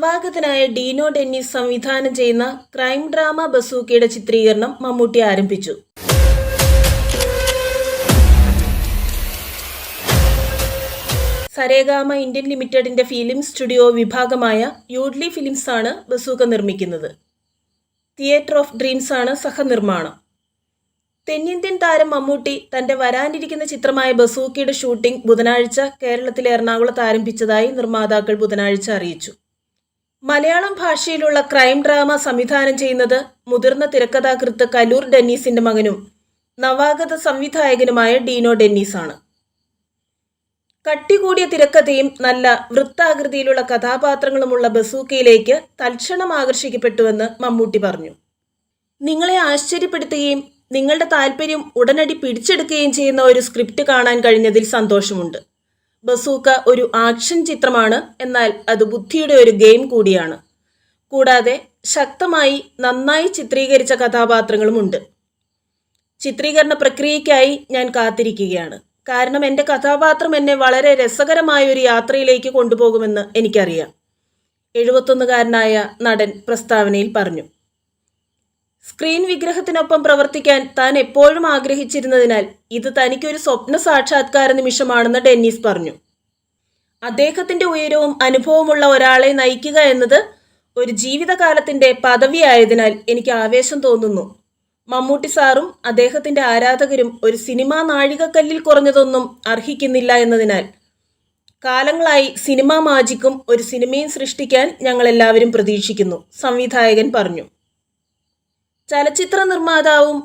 നവാഗതനായ dino Dennis സംവിധാനം ചെയ്യുന്ന ക്രൈം ഡ്രാമ ബസൂക്കയുടെ ചിത്രീകരണം മമ്മൂട്ടി ആരംഭിച്ചു. സരേഗാമ ഇന്ത്യൻ ലിമിറ്റഡിന്റെ ഫിലിം സ്റ്റുഡിയോ വിഭാഗമായ യൂഡ്ലി ഫിലിംസ് ആണ് ബസൂക്ക നിർമ്മിക്കുന്നത്. തിയേറ്റർ ഓഫ് ഡ്രീംസ് ആണ് സഹനിർമ്മാണം. തെന്നിന്ത്യൻ താരം മമ്മൂട്ടി തന്റെ വരാനിരിക്കുന്ന ചിത്രമായ ബസൂക്കയുടെ ഷൂട്ടിംഗ് ബുധനാഴ്ച കേരളത്തിലെ എറണാകുളത്ത് ആരംഭിച്ചതായി നിർമ്മാതാക്കൾ ബുധനാഴ്ച അറിയിച്ചു. മലയാളം ഭാഷയിലുള്ള ക്രൈം ഡ്രാമ സംവിധാനം ചെയ്യുന്നത് മുതിർന്ന തിരക്കഥാകൃത്ത് കലൂർ ഡെന്നീസിന്റെ മകനും നവാഗത സംവിധായകനുമായ ഡീനോ ഡെന്നീസ് ആണ് കട്ടികൂടിയ തിരക്കഥയും നല്ല വൃത്താകൃതിയിലുള്ള കഥാപാത്രങ്ങളുമുള്ള ബസൂക്കയിലേക്ക് തൽക്ഷണം ആകർഷിക്കപ്പെട്ടുവെന്ന് മമ്മൂട്ടി പറഞ്ഞു. നിങ്ങളെ ആശ്ചര്യപ്പെടുത്തുകയും നിങ്ങളുടെ താല്പര്യം ഉടനടി പിടിച്ചെടുക്കുകയും ചെയ്യുന്ന ഒരു സ്ക്രിപ്റ്റ് കാണാൻ കഴിഞ്ഞതിൽ സന്തോഷമുണ്ട്. ബസൂക്ക ഒരു ആക്ഷൻ ചിത്രമാണ്. എന്നാൽ അത് ബുദ്ധിയുടെ ഒരു ഗെയിം കൂടിയാണ്. കൂടാതെ ശക്തമായി നന്നായി ചിത്രീകരിച്ച കഥാപാത്രങ്ങളുമുണ്ട് ചിത്രീകരണ പ്രക്രിയയ്ക്കായി ഞാൻ കാത്തിരിക്കുകയാണ്. കാരണം എന്റെ കഥാപാത്രം എന്നെ വളരെ രസകരമായ ഒരു യാത്രയിലേക്ക് കൊണ്ടുപോകുമെന്ന് എനിക്കറിയാം. എഴുപത്തൊന്നുകാരനായ നടൻ പ്രസ്താവനയിൽ പറഞ്ഞു. സ്ക്രീൻ വിഗ്രഹത്തിനൊപ്പം പ്രവർത്തിക്കാൻ താൻ എപ്പോഴും ആഗ്രഹിച്ചിരുന്നതിനാൽ ഇത് തനിക്കൊരു സ്വപ്ന സാക്ഷാത്കാര നിമിഷമാണെന്ന് ഡെന്നീസ് പറഞ്ഞു. അദ്ദേഹത്തിന്റെ ഉയരവും അനുഭവമുള്ള ഒരാളെ നയിക്കുക എന്നത് ഒരു ജീവിതകാലത്തിന്റെ പദവിയായതിനാൽ എനിക്ക് ആവേശം തോന്നുന്നു. മമ്മൂട്ടി സാറും അദ്ദേഹത്തിന്റെ ആരാധകരും ഒരു സിനിമാ നാഴികക്കല്ലിൽ കുറഞ്ഞതൊന്നും അർഹിക്കുന്നില്ല എന്നതിനാൽ. കാലങ്ങളായി സിനിമാ മാജിക്കും ഒരു സിനിമയും സൃഷ്ടിക്കാൻ ഞങ്ങളെല്ലാവരും പ്രതീക്ഷിക്കുന്നു സംവിധായകൻ പറഞ്ഞു. ചലച്ചിത്ര നിർമ്മാതാവും